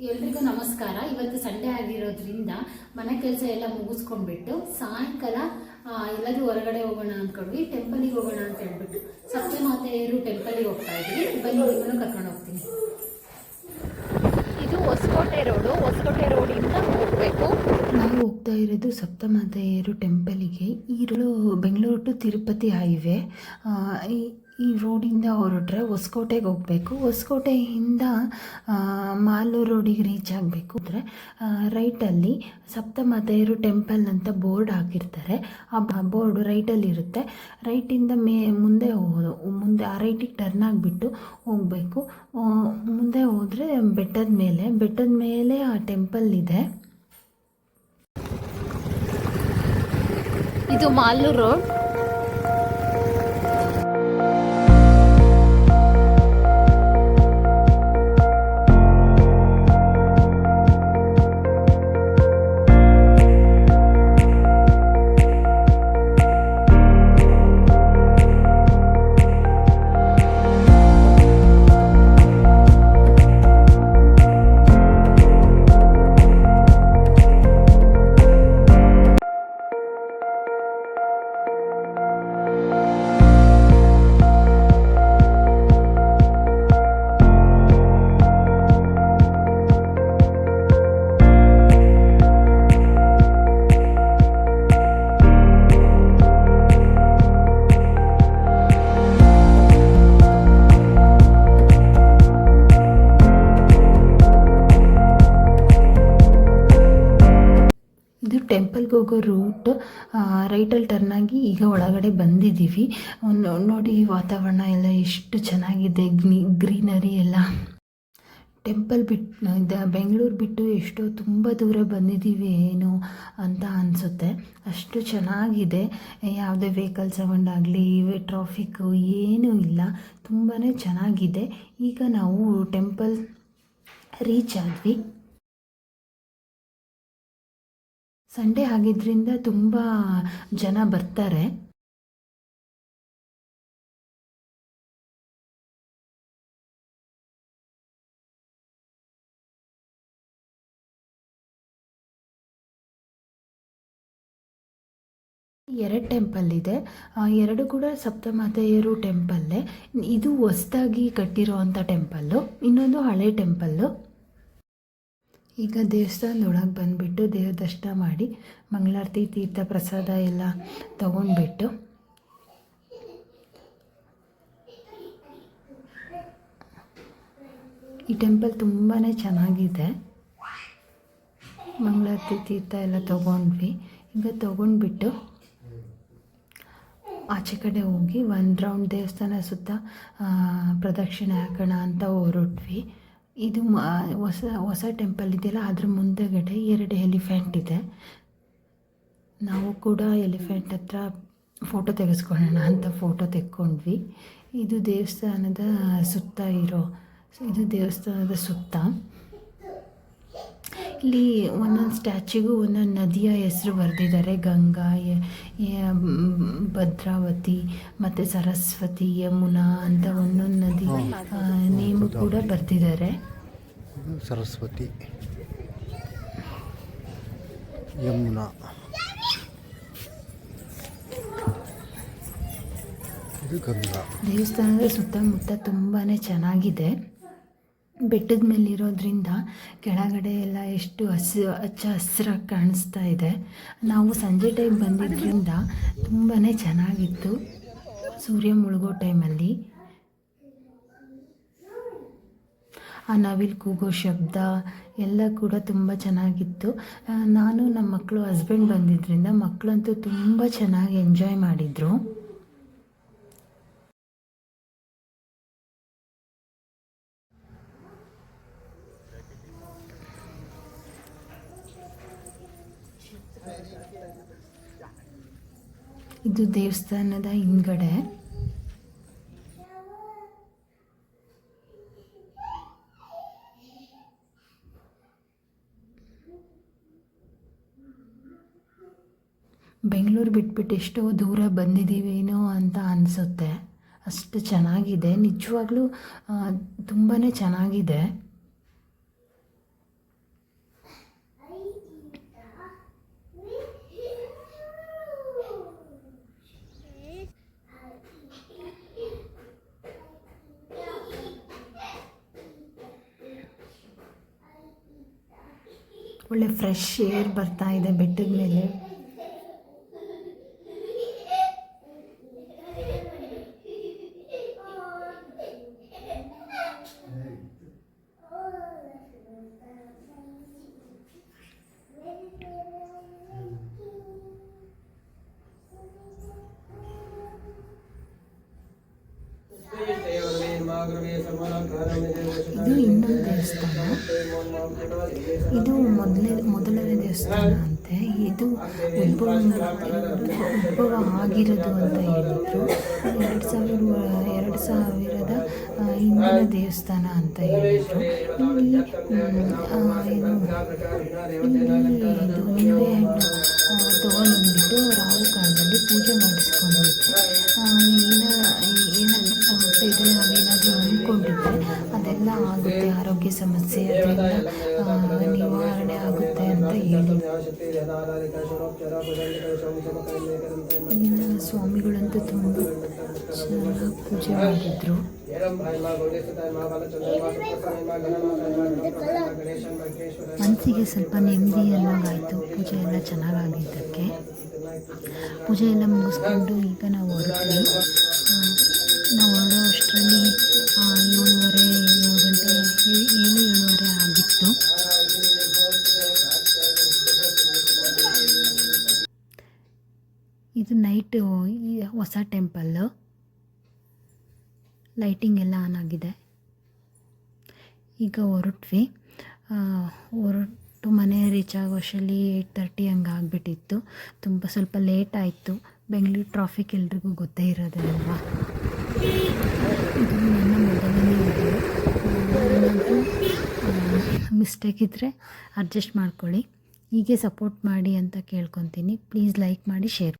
ಎಲ್ರಿಗೂ ನಮಸ್ಕಾರ. ಇವತ್ತು ಸಂಡೇ ಆಗಿರೋದ್ರಿಂದ ಮನೆ ಕೆಲಸ ಎಲ್ಲ ಮುಗಿಸ್ಕೊಂಡ್ಬಿಟ್ಟು ಸಾಯಂಕಾಲ ಎಲ್ಲರೂ ಹೊರಗಡೆ ಹೋಗೋಣ ಅಂದ್ಕೊಂಡ್ವಿ ಟೆಂಪಲಿಗೆ ಹೋಗೋಣ ಅಂತ ಹೇಳ್ಬಿಟ್ಟು ಸಪ್ತಮಾತೆಯರು ಟೆಂಪಲಿಗೆ ಹೋಗ್ತಾ ಇದ್ವಿ. ಬನ್ನಿ ಇವನು ಕರ್ಕೊಂಡು ಹೋಗ್ತೀನಿ. ಇದು ಹೊಸಕೋಟೆ ರೋಡು. ಹೊಸಕೋಟೆ ರೋಡಿಂದ ಹೋಗಬೇಕು. ನಾವು ಹೋಗ್ತಾ ಇರೋದು ಸಪ್ತಮಾತೆಯರು ಟೆಂಪಲಿಗೆ ಈರುಳು ಬೆಂಗಳೂರು ಟು ತಿರುಪತಿ ಹೈವೇ. ಆ, ಈ ರೋಡಿಂದ ಹೊರಟ್ರೆ ಹೊಸಕೋಟೆಗೆ ಹೋಗಬೇಕು. ಹೊಸಕೋಟೆಯಿಂದ ಮಾಲೂರು ರೋಡಿಗೆ ರೀಚ್ ಆಗಬೇಕು. ಅಂದರೆ ರೈಟಲ್ಲಿ ಸಪ್ತಮಾತೆಯರು ಟೆಂಪಲ್ ಅಂತ ಬೋರ್ಡ್ ಹಾಕಿರ್ತಾರೆ. ಆ ಬೋರ್ಡು ರೈಟಲ್ಲಿ ಇರುತ್ತೆ. ರೈಟಿಂದ ಮೇ, ಮುಂದೆ ಹೋಗೋದು. ಮುಂದೆ ಆ ರೈಟಿಗೆ ಟರ್ನ್ ಆಗಿಬಿಟ್ಟು ಹೋಗಬೇಕು. ಮುಂದೆ ಹೋದರೆ ಬೆಟ್ಟದ ಮೇಲೆ. ಬೆಟ್ಟದ ಮೇಲೆ ಆ ಟೆಂಪಲ್ ಇದೆ. ಇದು ಮಾಲೂರು ರೋಡ್. ಹೋಗೋ ರೂಟ್ ರೈಟಲ್ಲಿ ಟರ್ನ್ ಆಗಿ ಈಗ ಒಳಗಡೆ ಬಂದಿದ್ದೀವಿ. ನೋಡಿ ವಾತಾವರಣ ಎಲ್ಲ ಎಷ್ಟು ಚೆನ್ನಾಗಿದೆ ಗ್ರೀನರಿ ಎಲ್ಲ. ಟೆಂಪಲ್ ಬಿಟ್ಟು ಬೆಂಗಳೂರು ಬಿಟ್ಟು ಎಷ್ಟೋ ತುಂಬ ದೂರ ಬಂದಿದ್ದೀವಿ ಏನು ಅಂತ ಅನಿಸುತ್ತೆ. ಅಷ್ಟು ಚೆನ್ನಾಗಿದೆ. ಯಾವುದೇ ವೆಹಿಕಲ್ ಸೌಂಡ್ ಆಗಲಿ ಟ್ರಾಫಿಕ್ಕು ಏನೂ ಇಲ್ಲ. ತುಂಬಾ ಚೆನ್ನಾಗಿದೆ. ಈಗ ನಾವು ಟೆಂಪಲ್ ರೀಚ್ ಆದ್ವಿ. ಸಂಡೇ ಆಗಿದ್ದರಿಂದ ತುಂಬ ಜನ ಬರ್ತಾರೆ. ಎರಡು ಟೆಂಪಲ್ ಇದೆ. ಎರಡು ಕೂಡ ಸಪ್ತಮಾತೆಯರು ಟೆಂಪಲ್ಲೇ ಇದು ಹೊಸ್ದಾಗಿ ಕಟ್ಟಿರೋವಂಥ ಟೆಂಪಲ್ಲು ಇನ್ನೊಂದು ಹಳೆ ಟೆಂಪಲ್ಲು ಈಗ ದೇವಸ್ಥಾನದೊಳಗೆ ಬಂದುಬಿಟ್ಟು ದೇವ್ರ ದರ್ಶನ ಮಾಡಿ ಮಂಗಳಾರತಿ, ತೀರ್ಥ ಪ್ರಸಾದ ಎಲ್ಲ ತಗೊಂಡ್ಬಿಟ್ಟು ಈ ಟೆಂಪಲ್ ತುಂಬಾ ಚೆನ್ನಾಗಿದೆ. ಮಂಗಳಾರತಿ, ತೀರ್ಥ ಎಲ್ಲ ತೊಗೊಂಡ್ವಿ. ಈಗ ತೊಗೊಂಡ್ಬಿಟ್ಟು ಆಚೆ ಕಡೆ ಹೋಗಿ ಒಂದು ರೌಂಡ್ ದೇವಸ್ಥಾನ ಸುತ್ತ ಪ್ರದಕ್ಷಿಣೆ ಹಾಕೋಣ ಅಂತ ಹೊರಟ್ವಿ. ಇದು ಹೊಸ ಹೊಸ ಟೆಂಪಲ್ ಇದೆಯಲ್ಲ, ಅದ್ರ ಮುಂದೆಗಡೆ ಎರಡು ಎಲಿಫೆಂಟ್ ಇದೆ. ನಾವು ಕೂಡ ಎಲಿಫೆಂಟ್ ಹತ್ರ ಫೋಟೋ ತೆಗೆಸ್ಕೊಳ್ಳೋಣ ಅಂತ ಫೋಟೋ ತೆಕ್ಕೊಂಡ್ವಿ. ಇದು ದೇವಸ್ಥಾನದ ಸುತ್ತ ಇರೋ, ಇದು ದೇವಸ್ಥಾನದ ಸುತ್ತ. ಇಲ್ಲಿ ಒಂದೊಂದು ಸ್ಟ್ಯಾಚ್ಯೂಗೂ ಒಂದೊಂದು ನದಿಯ ಹೆಸರು ಬರೆದಿದ್ದಾರೆ. ಗಂಗಾ ಭದ್ರಾವತಿ, ಮತ್ತು ಸರಸ್ವತಿ, ಯಮುನಾ ಅಂತ ಒಂದೊಂದು ಕೂಡ ಬರ್ತಿದ್ದಾರೆ. ಇದು ಸರಸ್ವತಿ ಯಮುನಾ. ಇದು ಗಂಗಾ. ದೇವಸ್ಥಾನದ ಸುತ್ತಮುತ್ತ ತುಂಬಾ ಚೆನ್ನಾಗಿದೆ. ಬೆಟ್ಟದ ಮೇಲೆ ಇರೋದ್ರಿಂದ ಕೆಳಗಡೆ ಎಲ್ಲ ಎಷ್ಟು ಹಸಿ ಹಚ್ಚ ಹಸಿರಾಗಿ ಕಾಣಿಸ್ತಾ ಇದೆ. ನಾವು ಸಂಜೆ ಟೈಮ್ ಬಂದಿದ್ದರಿಂದ ತುಂಬಾ ಚೆನ್ನಾಗಿತ್ತು. ಸೂರ್ಯ ಮುಳುಗೋ ಟೈಮಲ್ಲಿ ಆ ನವಿಲು ಕೂಗೋ ಶಬ್ದ ಎಲ್ಲ ಕೂಡ ತುಂಬ ಚೆನ್ನಾಗಿತ್ತು. ನಾನು ನಮ್ಮ ಮಕ್ಕಳು ಹಸ್ಬೆಂಡ್ ಬಂದಿದ್ದರಿಂದ ಮಕ್ಕಳಂತೂ ತುಂಬ ಚೆನ್ನಾಗಿ ಎಂಜಾಯ್ ಮಾಡಿದರು. ಇದು ದೇವಸ್ಥಾನದ ಹಿಂದ್ಗಡೆ. ಬೆಂಗಳೂರು ಬಿಟ್ಬಿಟ್ಟು ಎಷ್ಟೋ ದೂರ ಬಂದಿದ್ದೀವೇನೋ ಅಂತ ಅನಿಸುತ್ತೆ. ಅಷ್ಟು ಚೆನ್ನಾಗಿದೆ. ನಿಜವಾಗ್ಲೂ ತುಂಬಾ ಚೆನ್ನಾಗಿದೆ. ಒಳ್ಳೆ ಫ್ರೆಶ್ ಏರ್ ಬರ್ತಾ ಇದೆ ಬೆಟ್ಟದ ಮೇಲೆ. ಇದು ಮೊದಲೇ, ಮೊದಲನೇ ದೇವಸ್ಥಾನ ಅಂತೆ. ಇದು ಉದ್ಭವ ಉದ್ಭವ ಆಗಿರೋದು ಅಂತ ಹೇಳಿದರು. ಎರಡು ಸಾವಿರ, ಎರಡು ಸಾವಿರದ ಹಿಂದಿನ ದೇವಸ್ಥಾನ ಅಂತ ಹೇಳಿದ್ರು. ತೊಗೊಂಡ್ಬಂದ್ಬಿಟ್ಟು ರಾವು ಕಾಲದಲ್ಲಿ ಪೂಜೆ ಮಾಡಿಸ್ಕೊಂಡು ಏನ ಏನಾದರೂ ಸಮಸ್ಯೆ ಇದ್ದರೆ ನಾವೇನಾದರೂ ಅಂದ್ಕೊಂಡಿದ್ರೆ ಅದೆಲ್ಲ ಆಗುತ್ತೆ ಆರೋಗ್ಯ ಸಮಸ್ಯೆ ಅದೆಲ್ಲ ನಿವಾರಣೆ ಆಗುತ್ತೆ ಅಂತ ಹೇಳಿ ಸ್ವಾಮಿಗಳಂತೂ ತುಂಬ ಚೆನ್ನಾಗಿ ಪೂಜೆ ಮಾಡಿದ್ರು. ಮನಸ್ಸಿಗೆ ಸ್ವಲ್ಪ ನೆಮ್ಮದಿ ಅನ್ನೋಂಗಾಯಿತು ಪೂಜೆ ಎಲ್ಲ ಚೆನ್ನಾಗಾಗಿದ್ದಕ್ಕೆ. ಪೂಜೆ ಎಲ್ಲ ಮುಗಿಸ್ಕೊಂಡು ಈಗ ನಾವು ಹೊರಟ್ವಿ ನಾವು ಹೊರಡೋ ಅಷ್ಟರಲ್ಲಿ ಏಳುವರೆ, ಏಳು ಗಂಟೆ, ಏಳು ಏಳುವರೆ ಆಗಿತ್ತು. ಇದು ನೈಟು ಹೊಸ ಟೆಂಪಲ್ಲು. ಲೈಟಿಂಗ್ ಎಲ್ಲ ಆನ್ ಆಗಿದೆ. ಈಗ ಹೊರಟ್ವಿ. ಹೊರಟು ಮನೆ ರೀಚ್ ಆಗೋ ಅಷ್ಟರಲ್ಲಿ ಏಯ್ಟ್ ತರ್ಟಿ ಹಂಗೆ ಆಗಿಬಿಟ್ಟಿತ್ತು. ತುಂಬ ಸ್ವಲ್ಪ ಲೇಟ್ ಆಯಿತು. ಬೆಂಗಳೂರು ಟ್ರಾಫಿಕ್ ಎಲ್ರಿಗೂ ಗೊತ್ತೇ ಇರೋದೇ ಅಲ್ವಾ ಇದು ನನ್ನ ಮೊದಲನೇ ವಿಡಿಯೋ ಮಿಸ್ಟೇಕ್ ಇದ್ದರೆ ಅಡ್ಜಸ್ಟ್ ಮಾಡ್ಕೊಳ್ಳಿ. ಹೀಗೆ ಸಪೋರ್ಟ್ ಮಾಡಿ ಅಂತ ಕೇಳ್ಕೊತೀನಿ. ಪ್ಲೀಸ್ ಲೈಕ್ ಮಾಡಿ ಶೇರ್